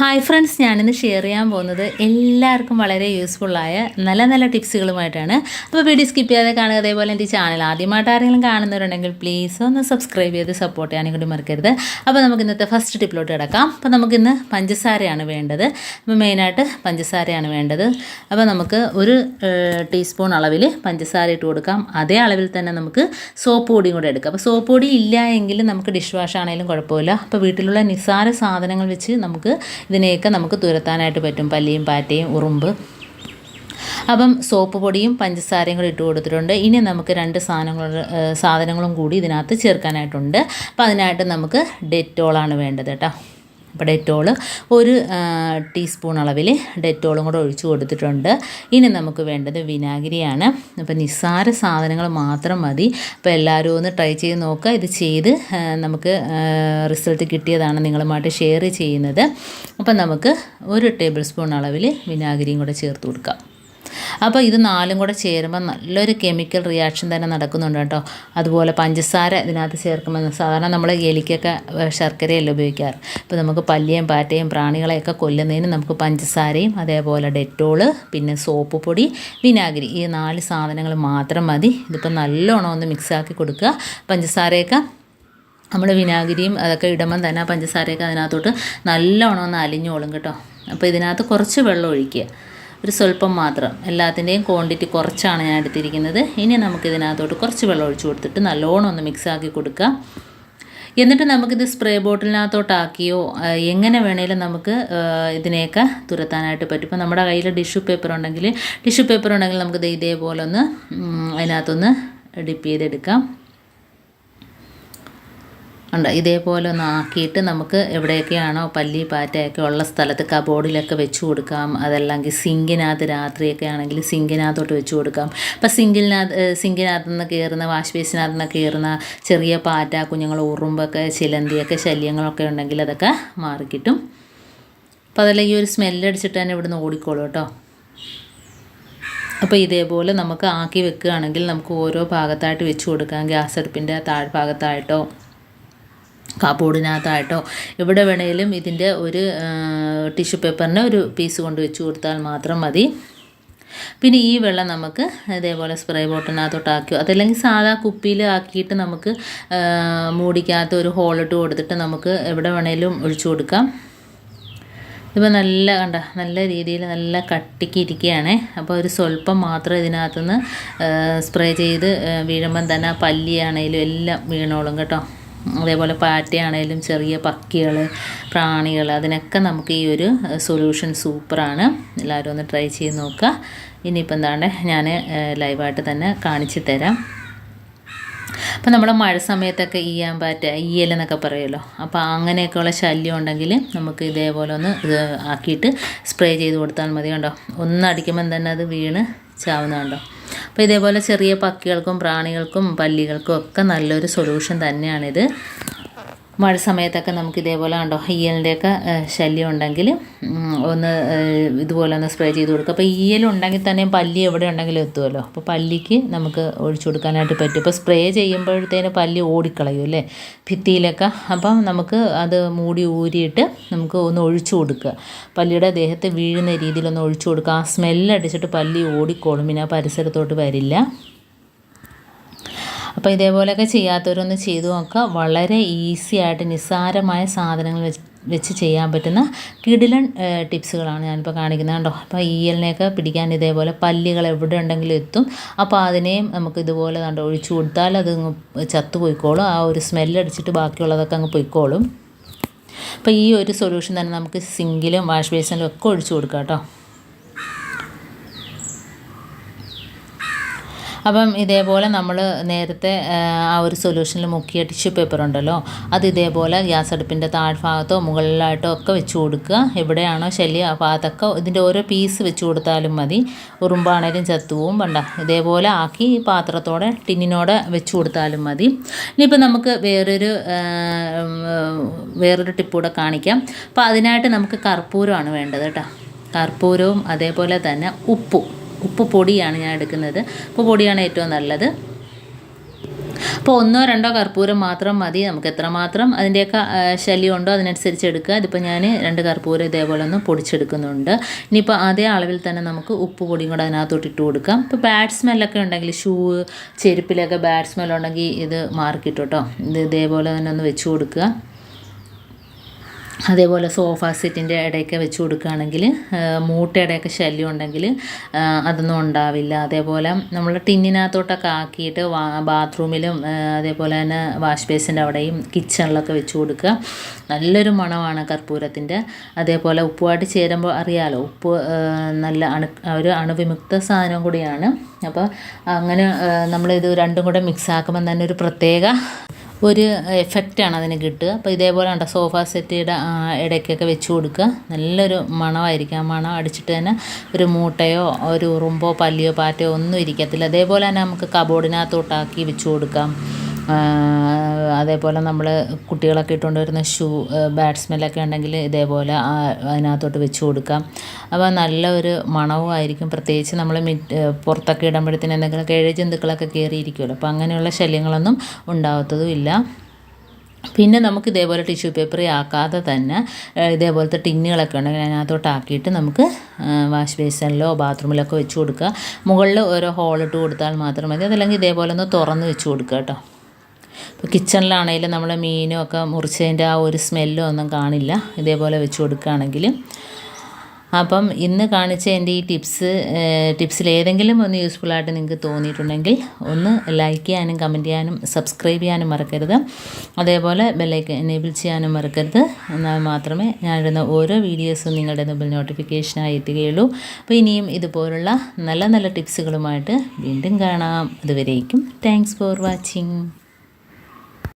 Hi friends ഞാനിന്ന് share ചെയ്യാൻ പോകുന്നത് എല്ലാവർക്കും വളരെ യൂസ്ഫുള്ളായ നല്ല നല്ല ടിപ്സുകളുമായിട്ടാണ് അപ്പോൾ വീഡിയോ സ്കിപ്പ് ചെയ്യാതെ കാണുക അതേപോലെ എന്റെ ചാനൽ ആദ്യമായിട്ട് ആരെങ്കിലും കാണുന്നവരുണ്ടെങ്കിൽ പ്ലീസ് ഒന്ന് സബ്സ്ക്രൈബ് ചെയ്ത് സപ്പോർട്ട് ചെയ്യാനും കൂടി മറക്കരുത്. അപ്പോൾ നമുക്ക് ഇന്നത്തെ ഫസ്റ്റ് ടിപ്പിലോട്ട് കിടക്കാം. അപ്പോൾ നമുക്കിന്ന് പഞ്ചസാരയാണ് വേണ്ടത്. അപ്പോൾ മെയിനായിട്ട് പഞ്ചസാരയാണ് വേണ്ടത്. അപ്പോൾ നമുക്ക് ഒരു ടീസ്പൂൺ അളവിൽ പഞ്ചസാര ഇട്ട് കൊടുക്കാം. അതേ അളവിൽ തന്നെ നമുക്ക് സോപ്പ് പൊടിയും കൂടെ എടുക്കാം. അപ്പോൾ സോപ്പ് പൊടി ഇല്ല എങ്കിൽ നമുക്ക് ഡിഷ് വാഷ് ആണെങ്കിലും കുഴപ്പമില്ല. അപ്പോൾ വീട്ടിലുള്ള നിസ്സാര സാധനങ്ങൾ വെച്ച് നമുക്ക് ഇതിനെയൊക്കെ നമുക്ക് തുരത്താനായിട്ട് പറ്റും. പല്ലിയും പാറ്റയും ഉറുമ്പ്. അപ്പം സോപ്പ് പൊടിയും പഞ്ചസാരയും കൂടി ഇട്ട് കൊടുത്തിട്ടുണ്ട്. ഇനി നമുക്ക് രണ്ട് സാധനങ്ങൾ സാധനങ്ങളും കൂടി ഇതിനകത്ത് ചേർക്കാനായിട്ടുണ്ട്. അപ്പോൾ അതിനായിട്ട് നമുക്ക് ഡെറ്റോളാണ് വേണ്ടത് കേട്ടോ. അപ്പോൾ ഡെറ്റോൾ ഒരു ടീസ്പൂൺ അളവിൽ ഡെറ്റോളും കൂടെ ഒഴിച്ചു കൊടുത്തിട്ടുണ്ട്. ഇനി നമുക്ക് വേണ്ടത് വിനാഗിരിയാണ്. അപ്പോൾ നിസ്സാര സാധനങ്ങൾ മാത്രം മതി. അപ്പോൾ എല്ലാവരും ഒന്ന് ട്രൈ ചെയ്ത് നോക്കുക. ഇത് ചെയ്ത് നമുക്ക് റിസൾട്ട് കിട്ടിയതാണ് നിങ്ങളുമായിട്ട് ഷെയർ ചെയ്യുന്നത്. അപ്പോൾ നമുക്ക് ഒരു ടേബിൾ സ്പൂൺ അളവിൽ വിനാഗിരിയും കൂടെ ചേർത്ത് കൊടുക്കാം. അപ്പോൾ ഇത് നാലും കൂടെ ചേരുമ്പോൾ നല്ലൊരു കെമിക്കൽ റിയാക്ഷൻ തന്നെ നടക്കുന്നുണ്ട് കേട്ടോ. അതുപോലെ പഞ്ചസാര ഇതിനകത്ത് ചേർക്കുമ്പോൾ സാധാരണ നമ്മൾ എലിക്കൊക്കെ ശർക്കരയല്ല ഉപയോഗിക്കാറ്. ഇപ്പോൾ നമുക്ക് പല്ലിയും പാറ്റയും പ്രാണികളെയൊക്കെ കൊല്ലുന്നതിന് നമുക്ക് പഞ്ചസാരയും അതേപോലെ ഡെറ്റോൾ പിന്നെ സോപ്പ് പൊടി വിനാഗിരി ഈ നാല് സാധനങ്ങൾ മാത്രം മതി. ഇതിപ്പോൾ നല്ലോണം ഒന്ന് മിക്സാക്കി കൊടുക്കുക. പഞ്ചസാരയൊക്കെ നമ്മൾ വിനാഗിരിയും അതൊക്കെ ഇടുമ്പം തന്നെ പഞ്ചസാരയൊക്കെ അതിനകത്തോട്ട് നല്ലോണം ഒന്ന് അലിഞ്ഞോളും കേട്ടോ. അപ്പോൾ ഇതിനകത്ത് കുറച്ച് വെള്ളം ഒഴിക്കുക. ഒരു സ്വല്പം മാത്രം. എല്ലാത്തിന്റെയും ക്വാണ്ടിറ്റി കുറച്ചാണ് ഞാൻ എടുത്തിരിക്കുന്നത്. ഇനി നമുക്കിതിനകത്തോട്ട് കുറച്ച് വെള്ളം ഒഴിച്ചു കൊടുത്തിട്ട് നല്ലോണം ഒന്ന് മിക്സാക്കി കൊടുക്കുക. എന്നിട്ട് നമുക്കിത് സ്പ്രേ ബോട്ടിലിനകത്തോട്ടാക്കിയോ എങ്ങനെ വേണേലും നമുക്ക് ഇതിനെയൊക്കെ തുരത്താനായിട്ട് പറ്റും. ഇപ്പോൾ നമ്മുടെ കയ്യിൽ ടിഷ്യൂ പേപ്പർ ഉണ്ടെങ്കിൽ ടിഷ്യൂ പേപ്പർ ഉണ്ടെങ്കിൽ നമുക്ക് ഇതേപോലെ ഒന്ന് അതിനകത്തൊന്ന് ഡിപ്പ് ചെയ്തെടുക്കാം. ഉണ്ട്. ഇതേപോലെ ഒന്ന് ആക്കിയിട്ട് നമുക്ക് എവിടെയൊക്കെയാണോ പല്ലി പാറ്റയൊക്കെ ഉള്ള സ്ഥലത്ത് കബോർഡിലൊക്കെ വെച്ച് കൊടുക്കാം. അതല്ലെങ്കിൽ സിങ്കിനകത്ത് രാത്രിയൊക്കെ ആണെങ്കിൽ സിങ്കിനകത്തോട്ട് വെച്ച് കൊടുക്കാം. അപ്പം സിങ്കിനകത്ത് സിങ്കിനകത്ത് നിന്ന് കയറുന്ന വാഷ് ബേസിനകത്ത് നിന്ന് കയറുന്ന ചെറിയ പാറ്റ കുഞ്ഞുങ്ങൾ ഉറുമ്പൊക്കെ ചിലന്തിയൊക്കെ ശല്യങ്ങളൊക്കെ ഉണ്ടെങ്കിൽ അതൊക്കെ മാറിക്കിട്ടും അപ്പോൾ ഈ ഒരു സ്മെല്ലടിച്ചിട്ട് തന്നെ ഇവിടുന്ന് ഓടിക്കോളൂ കേട്ടോ. അപ്പോൾ ഇതേപോലെ നമുക്ക് ആക്കി വെക്കുകയാണെങ്കിൽ നമുക്ക് ഓരോ ഭാഗത്തായിട്ട് വെച്ച് കൊടുക്കാം. ഗ്യാസ് അടുപ്പിന്റെ താഴ്ഭാഗത്തായിട്ടോ കാബോർഡിനകത്തായിട്ടോ എവിടെ വേണേലും ഇതിന്റെ ഒരു ടിഷ്യൂ പേപ്പറിന് ഒരു പീസ് കൊണ്ട് വെച്ച് കൊടുത്താൽ മാത്രം മതി. പിന്നെ ഈ വെള്ളം നമുക്ക് ഇതേപോലെ സ്പ്രേ ബോട്ടിനകത്തോട്ടാക്കിയോ അതല്ലെങ്കിൽ സാധാ കുപ്പിയിൽ ആക്കിയിട്ട് നമുക്ക് മൂടിക്കാത്ത ഒരു ഹോളിട്ട് കൊടുത്തിട്ട് നമുക്ക് എവിടെ വേണേലും ഒഴിച്ചു കൊടുക്കാം. ഇതിപ്പോൾ നല്ല കണ്ട നല്ല രീതിയിൽ നല്ല കട്ടിക്ക് ഇരിക്കുകയാണേ. അപ്പോൾ ഒരു സ്വല്പം മാത്രം ഇതിനകത്തുനിന്ന് സ്പ്രേ ചെയ്ത് വീഴുമ്പം തന്നെ പല്ലിയാണേലും എല്ലാം വീണോളും കേട്ടോ. അതേപോലെ പാറ്റയാണേലും ചെറിയ പക്കികൾ പ്രാണികൾ അതിനൊക്കെ നമുക്ക് ഈ ഒരു സൊല്യൂഷൻ സൂപ്പറാണ്. എല്ലാവരും ഒന്ന് ട്രൈ ചെയ്ത് നോക്കുക. ഇനിയിപ്പോൾ എന്താണ് ഞാൻ ലൈവായിട്ട് തന്നെ കാണിച്ചു തരാം. അപ്പോൾ നമ്മുടെ മഴ സമയത്തൊക്കെ ഈയാൻ പാറ്റ ഈയലെന്നൊക്കെ പറയുമല്ലോ. അപ്പോൾ അങ്ങനെയൊക്കെയുള്ള ശല്യം ഉണ്ടെങ്കിൽ നമുക്ക് ഇതേപോലെ ഒന്ന് ആക്കിയിട്ട് സ്പ്രേ ചെയ്ത് കൊടുത്താൽ മതി കണ്ടോ? ഒന്നടിക്കുമ്പം തന്നെ അത് വീണ് ചാവുന്നുണ്ടോ അപ്പോൾ ഇതേപോലെ ചെറിയ പക്കികൾക്കും പ്രാണികൾക്കും പല്ലികൾക്കും ഒക്കെ നല്ലൊരു സൊല്യൂഷൻ തന്നെയാണിത്. മഴ സമയത്തൊക്കെ നമുക്ക് ഇതേപോലെ കണ്ടോ ഈയലിന്റെയൊക്കെ ശല്യം ഉണ്ടെങ്കിൽ ഒന്ന് ഇതുപോലെ ഒന്ന് സ്പ്രേ ചെയ്ത് കൊടുക്കുക. അപ്പോൾ ഈയലുണ്ടെങ്കിൽ തന്നെ പല്ലി എവിടെ ഉണ്ടെങ്കിലും എത്തുമല്ലോ. അപ്പോൾ പല്ലിക്ക് നമുക്ക് ഒഴിച്ചു കൊടുക്കാനായിട്ട് പറ്റും. ഇപ്പോൾ സ്പ്രേ ചെയ്യുമ്പോഴത്തേന് പല്ലി ഓടിക്കളയും അല്ലേ? ഭിത്തിയിലൊക്കെ. അപ്പം നമുക്ക് അത് മൂടി ഊരിയിട്ട് നമുക്ക് ഒന്ന് ഒഴിച്ചു കൊടുക്കുക. പല്ലിയുടെ ദേഹത്ത് വീഴുന്ന രീതിയിലൊന്ന് ഒഴിച്ചു കൊടുക്കുക. ആ സ്മെല്ലടിച്ചിട്ട് പല്ലി ഓടിക്കോളും. പിന്നെ ആ പരിസരത്തോട്ട് വരില്ല. അപ്പോൾ ഇതേപോലെയൊക്കെ ചെയ്യാത്തവരൊന്ന് ചെയ്തു നോക്കുക. വളരെ ഈസി ആയിട്ട് നിസ്സാരമായ സാധനങ്ങൾ വെച്ച് വെച്ച് ചെയ്യാൻ പറ്റുന്ന കിടിലൻ ടിപ്സുകളാണ് ഞാനിപ്പോൾ കാണിക്കുന്നത് കണ്ടോ? അപ്പോൾ ഈയലിനെയൊക്കെ പിടിക്കാൻ ഇതേപോലെ പല്ലികൾ എവിടെ ഉണ്ടെങ്കിലും എത്തും. അപ്പോൾ അതിനെയും നമുക്ക് ഇതുപോലെ കണ്ടോ ഒഴിച്ചു കൊടുത്താൽ അത് അങ്ങ് ചത്തുപോയിക്കോളും ആ ഒരു സ്മെല്ലടിച്ചിട്ട് ബാക്കിയുള്ളതൊക്കെ അങ്ങ് പൊയ്ക്കോളും. അപ്പോൾ ഈ ഒരു സൊല്യൂഷൻ തന്നെ നമുക്ക് സിങ്കിലും വാഷ് ബേസിനിലും ഒക്കെ ഒഴിച്ചു കൊടുക്കാം കേട്ടോ. അപ്പം ഇതേപോലെ നമ്മൾ നേരത്തെ ആ, ഒരു സൊല്യൂഷനിൽ മുക്കിയ ടിഷ്യൂ പേപ്പർ ഉണ്ടല്ലോ അത് ഇതേപോലെ ഗ്യാസ് അടുപ്പിന്റെ താഴ്ഭാഗത്തോ മുകളിലായിട്ടോ ഒക്കെ വെച്ച് കൊടുക്കുക. എവിടെയാണോ ശല്യം ആ ഭാഗത്തൊക്കെ ഇതിന്റെ ഓരോ പീസ് വെച്ച് കൊടുത്താലും മതി. ഉറുമ്പാണേലും ചത്തുവും വേണ്ട. ഇതേപോലെ ആക്കി പാത്രത്തോടെ ടിന്നിനോടെ വെച്ച് കൊടുത്താലും മതി. ഇനിയിപ്പോൾ നമുക്ക് വേറൊരു വേറൊരു ടിപ്പ് കൂടെ കാണിക്കാം. അപ്പോൾ അതിനായിട്ട് നമുക്ക് കർപ്പൂരമാണ് വേണ്ടത് കേട്ടോ. കർപ്പൂരവും അതേപോലെ തന്നെ ഉപ്പും. ഉപ്പ് പൊടിയാണ് ഞാൻ എടുക്കുന്നത്. ഉപ്പ് പൊടിയാണ് ഏറ്റവും നല്ലത്. അപ്പോൾ ഒന്നോ രണ്ടോ കർപ്പൂരം മാത്രം മതി. നമുക്ക് എത്രമാത്രം അതിന്റെയൊക്കെ ആ, ശല്യം ഉണ്ടോ അതിനനുസരിച്ച് എടുക്കുക. ഇതിപ്പോൾ ഞാൻ രണ്ട് കർപ്പൂരം ഇതേപോലെ ഒന്ന് പൊടിച്ചെടുക്കുന്നുണ്ട്. ഇനിയിപ്പോൾ അതേ അളവിൽ തന്നെ നമുക്ക് ഉപ്പ് പൊടിയും കൂടെ അതിനകത്തോട്ട് ഇട്ട് കൊടുക്കാം. ഇപ്പോൾ ബാഡ് സ്മെല്ലൊക്കെ ഉണ്ടെങ്കിൽ ഷൂ ചെരുപ്പിലൊക്കെ ബാഡ് സ്മെല്ലുണ്ടെങ്കിൽ ഇത് മാറിക്കിട്ടോ കേട്ടോ. ഇത് ഇതേപോലെ തന്നെ ഒന്ന് വെച്ച് കൊടുക്കുക. അതേപോലെ സോഫ സെറ്റിന്റെ ഇടയൊക്കെ വെച്ച് കൊടുക്കുകയാണെങ്കിൽ മൂട്ടയുടെയൊക്കെ ശല്യം ഉണ്ടെങ്കിൽ അതൊന്നും ഉണ്ടാവില്ല. അതേപോലെ നമ്മൾ ടിന്നിനകത്തോട്ടൊക്കെ ആക്കിയിട്ട് ബാത്റൂമിലും അതേപോലെ തന്നെ വാഷ് ബേസിന്റെ അവിടെയും കിച്ചണിലൊക്കെ വെച്ച് കൊടുക്കുക. നല്ലൊരു മണമാണ് കർപ്പൂരത്തിന്റെ അതേപോലെ ഉപ്പുമായിട്ട് ചേരുമ്പോൾ അറിയാലോ ഉപ്പ് നല്ല അണു ഒരു അണുവിമുക്ത സാധനം കൂടിയാണ്. അപ്പോൾ അങ്ങനെ നമ്മളിത് രണ്ടും കൂടെ മിക്സ് ആക്കുമ്പോൾ തന്നെ ഒരു പ്രത്യേക ഒരു എഫക്റ്റാണ് അതിന് കിട്ടുക. അപ്പോൾ ഇതേപോലെ സോഫ സെറ്റിയുടെ ഇടയ്ക്കൊക്കെ വെച്ച് കൊടുക്കുക. നല്ലൊരു മണമായിരിക്കും. ആ മണം അടിച്ചിട്ട് തന്നെ ഒരു മൂട്ടയോ ഒരു ഉറുമ്പോ പല്ലിയോ പാറ്റയോ ഒന്നും ഇരിക്കത്തില്ല. അതേപോലെ തന്നെ നമുക്ക് കബോർഡിനകത്തോട്ടാക്കി വെച്ച് കൊടുക്കാം. അതേപോലെ നമ്മൾ കുട്ടികളൊക്കെ ഇട്ടുകൊണ്ട് വരുന്ന ഷൂ ബാഡ് സ്മെല്ലൊക്കെ ഉണ്ടെങ്കിൽ ഇതേപോലെ അതിനകത്തോട്ട് വെച്ച് കൊടുക്കാം. അപ്പോൾ നല്ല ഒരു മണവും ആയിരിക്കും. പ്രത്യേകിച്ച് നമ്മൾ മിറ്റ് പുറത്തൊക്കെ ഇടുമ്പോഴത്തേന് എന്തെങ്കിലുമൊക്കെ ഇഴ ജന്തുക്കളൊക്കെ കയറിയിരിക്കുമല്ലോ അപ്പോൾ അങ്ങനെയുള്ള ശല്യങ്ങളൊന്നും ഉണ്ടാവത്തതും ഇല്ല. പിന്നെ നമുക്ക് ഇതേപോലെ ടിഷ്യൂ പേപ്പർ ആക്കാതെ തന്നെ ഇതേപോലത്തെ ടിന്നുകളൊക്കെ ഉണ്ടെങ്കിൽ അതിനകത്തോട്ട് ആക്കിയിട്ട് നമുക്ക് വാഷ് ബേസിനിലോ ബാത്റൂമിലൊക്കെ വെച്ച് കൊടുക്കുക. മുകളിൽ ഓരോ ഹോളിട്ട് കൊടുത്താൽ മാത്രം മതി. അതല്ലെങ്കിൽ ഇതേപോലെ ഒന്ന് തുറന്ന് വെച്ച് കൊടുക്കുക കേട്ടോ. ഇപ്പോൾ കിച്ചണിലാണെങ്കിലും നമ്മൾ മീനും ഒക്കെ മുറിച്ചതിന്റെ ആ ഒരു സ്മെല്ലും ഒന്നും കാണില്ല. ഇതേപോലെ വെച്ച് കൊടുക്കുകയാണെങ്കിൽ അപ്പം ഇന്ന് കാണിച്ച എന്റെ ഈ ടിപ്സ് ടിപ്സിൽ ഏതെങ്കിലും ഒന്ന് യൂസ്ഫുൾ ആയിട്ട് നിങ്ങൾക്ക് തോന്നിയിട്ടുണ്ടെങ്കിൽ ഒന്ന് ലൈക്ക് ചെയ്യാനും കമന്റ് ചെയ്യാനും സബ്സ്ക്രൈബ് ചെയ്യാനും മറക്കരുത്. അതേപോലെ ബെല്ലൈക്ക് എനേബിൾ ചെയ്യാനും മറക്കരുത്. എന്നാൽ മാത്രമേ ഞാനിടുന്ന ഓരോ വീഡിയോസും നിങ്ങളുടെ മുമ്പിൽ നോട്ടിഫിക്കേഷനായി എത്തുകയുള്ളൂ. അപ്പോൾ ഇനിയും ഇതുപോലുള്ള നല്ല നല്ല ടിപ്സുകളുമായിട്ട് വീണ്ടും കാണാം. അതുവരേക്കും താങ്ക്സ് ഫോർ വാച്ചിങ്